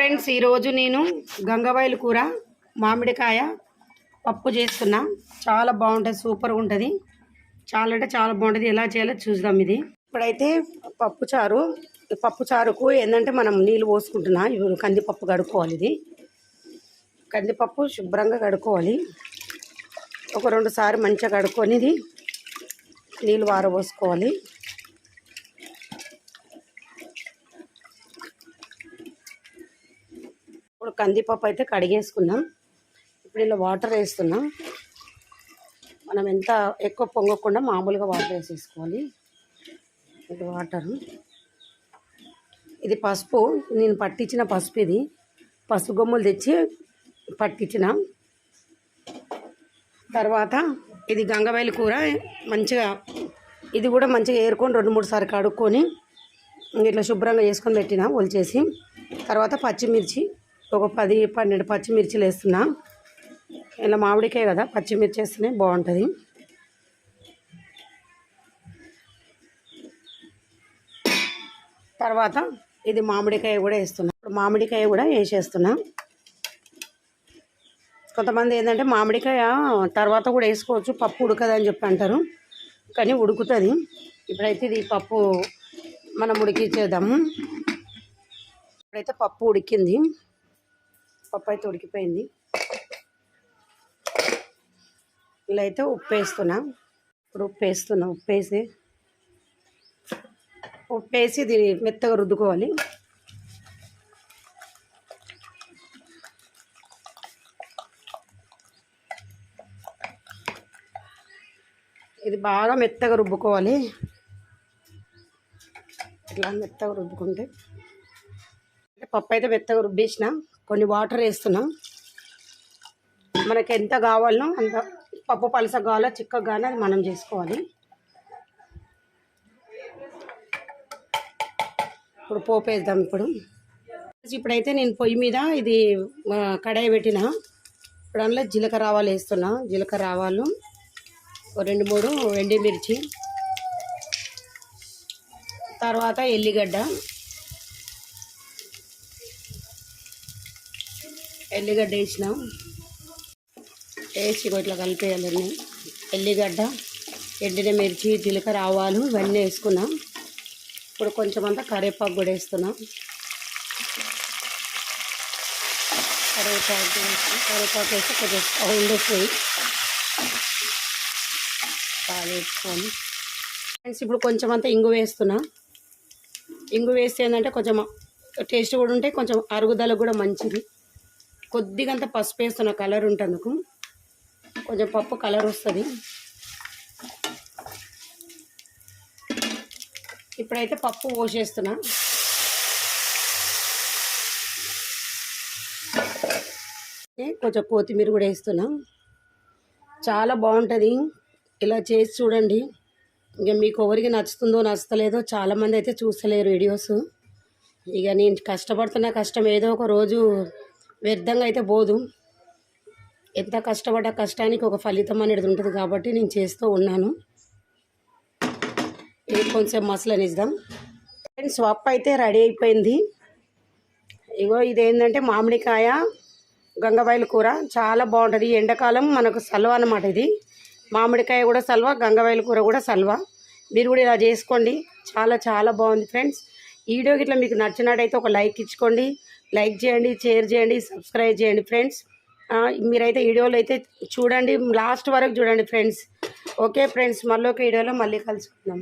Friends ఈరోజు నేను గంగవాయిల కూర మామిడికాయ పప్పు చేస్తున్నా. చాలా బాగుంటుంది సూపర్గా ఉంటుంది. చాలా అంటే చాలా బాగుంటుంది. ఎలా చేయాలో చూద్దాం ఇది. ఇప్పుడైతే పప్పు చారు పప్పు చారుకు ఏంటంటే మనం నీళ్ళు పోసుకుంటున్నా. ఇప్పుడు కందిపప్పు కడుక్కోవాలి ఇది. కందిపప్పు శుభ్రంగా కడుక్కోవాలి. ఒక రెండు సార్లు మంచిగా కడుక్కొని ఇది నీళ్ళు వారబోసుకోవాలి. ఇప్పుడు కందిపప్పు అయితే కడిగేసుకున్నాం ఇప్పుడు ఇలా వాటర్ వేస్తున్నాం. మనం ఎంత ఎక్కువ పొంగకుండా మామూలుగా వాటర్ వేసేసుకోవాలి. ఇది వాటరు. ఇది పసుపు. నేను పట్టించిన పసుపు ఇది. పసుపు గొమ్ములు తెచ్చి పట్టించిన. తర్వాత ఇది గంగవేలి కూర మంచిగా ఇది కూడా మంచిగా ఏరుకొని రెండు మూడు సార్లు కడుక్కొని ఇట్లా శుభ్రంగా వేసుకొని పెట్టిన ఒలిచేసి. తర్వాత పచ్చిమిర్చి. ఒక పది పన్నెండు పచ్చిమిర్చిలు వేస్తున్నా. ఇలా మామిడికాయ కదా పచ్చిమిర్చి వేస్తేనే బాగుంటుంది. తర్వాత ఇది మామిడికాయ కూడా వేస్తున్నా. ఇప్పుడు మామిడికాయ కూడా వేసేస్తున్నా. కొంతమంది ఏంటంటే మామిడికాయ తర్వాత కూడా వేసుకోవచ్చు పప్పు ఉడకదని చెప్పి అంటారు. కానీ ఉడుకుతుంది. ఇప్పుడైతే ఇది పప్పు మనం ఉడికించేద్దాము. ఇప్పుడైతే పప్పు ఉడికింది. పప్పు అయితే ఉడికిపోయింది. ఇలా అయితే ఉప్పు వేస్తున్నా. ఇప్పుడు ఉప్పు వేస్తున్నా. ఉప్పు వేసి ఉప్పు వేసి ఇది మెత్తగా రుద్దుకోవాలి. ఇది బాగా మెత్తగా రుబ్బుకోవాలి. ఇట్లా మెత్తగా రుబ్బుకుంటే పప్పు అయితే మెత్తగా రుబ్బేసిన. కొన్ని వాటర్ వేస్తున్నాం. మనకి ఎంత కావాలనో అంత పప్పు పలస కావాలో చిక్కగా కానీ అది మనం చేసుకోవాలి. ఇప్పుడు పోపు వేద్దాం ఇప్పుడు. ఇప్పుడైతే నేను పొయ్యి మీద ఇది కడాయి పెట్టిన. ఇప్పుడు అందులో జీలకర్ర ఆవాలు వేస్తున్నా. జీలకర్ర ఆవాలు రెండు మూడు ఎండిమిర్చి. తర్వాత ఎల్లిగడ్డ. ఎల్లిగడ్డ వేసినాం. వేసి ఇట్లా కలిపేయాలన్నీ ఎల్లిగడ్డ ఎండిన మిర్చి జీలకర్ర ఆవాలు ఇవన్నీ వేసుకున్నాం. ఇప్పుడు కొంచెం అంతా కరివేపాకు కూడా వేస్తున్నాం. కరివేపాకు వేసి కరివేపాకు వేసి కొంచెం సౌండ్ పోయి బాగా వేసుకొని. ఫ్రెండ్స్ ఇప్పుడు కొంచెం అంతా ఇంగు వేస్తున్నా. ఇంగు వేస్తే ఏంటంటే కొంచెం టేస్ట్ కూడా ఉంటే కొంచెం అరుగుదలకు కూడా మంచిది. కొద్దిగంత పసుపు వేస్తున్న కలర్ ఉంటందుకు. కొంచెం పప్పు కలర్ వస్తుంది. ఇప్పుడైతే పప్పు పోసేస్తున్నా. కొంచెం కొత్తిమీర కూడా వేస్తున్నా. చాలా బాగుంటుంది. ఇలా చేసి చూడండి. ఇక మీకు ఎవరికి నచ్చుతుందో నచ్చలేదో చాలామంది అయితే చూస్తలేరు వీడియోస్. ఇక నేను కష్టపడుతున్న కష్టం ఏదో ఒక రోజు వ్యర్థంగా అయితే పోదు. ఎంత కష్టపడ్డ కష్టానికి ఒక ఫలితం అనేది ఉంటుంది కాబట్టి నేను చేస్తూ ఉన్నాను. ఇది కొంచెం మసలనిద్దాం. ఫ్రెండ్స్ పప్పు అయితే రెడీ అయిపోయింది. ఇగో ఇదేంటంటే మామిడికాయ గంగవాయిల కూర. చాలా బాగుంటుంది. ఈ ఎండాకాలం మనకు సల్వ అనమాట ఇది. మామిడికాయ కూడా సల్వ గంగవాయిల కూర కూడా సల్వ. మీరు కూడా ఇలా చేసుకోండి. చాలా చాలా బాగుంది. ఫ్రెండ్స్ ఈ వీడియో ఇట్లా మీకు నచ్చినట్టయితే ఒక లైక్ ఇచ్చుకోండి. లైక్ చేయండి షేర్ చేయండి సబ్స్క్రైబ్ చేయండి ఫ్రెండ్స్. మీరైతే వీడియోలు అయితే చూడండి లాస్ట్ వరకు చూడండి ఫ్రెండ్స్. ఓకే ఫ్రెండ్స్ మళ్ళీ ఒక వీడియోలో మళ్ళీ కలుసుకుందాం.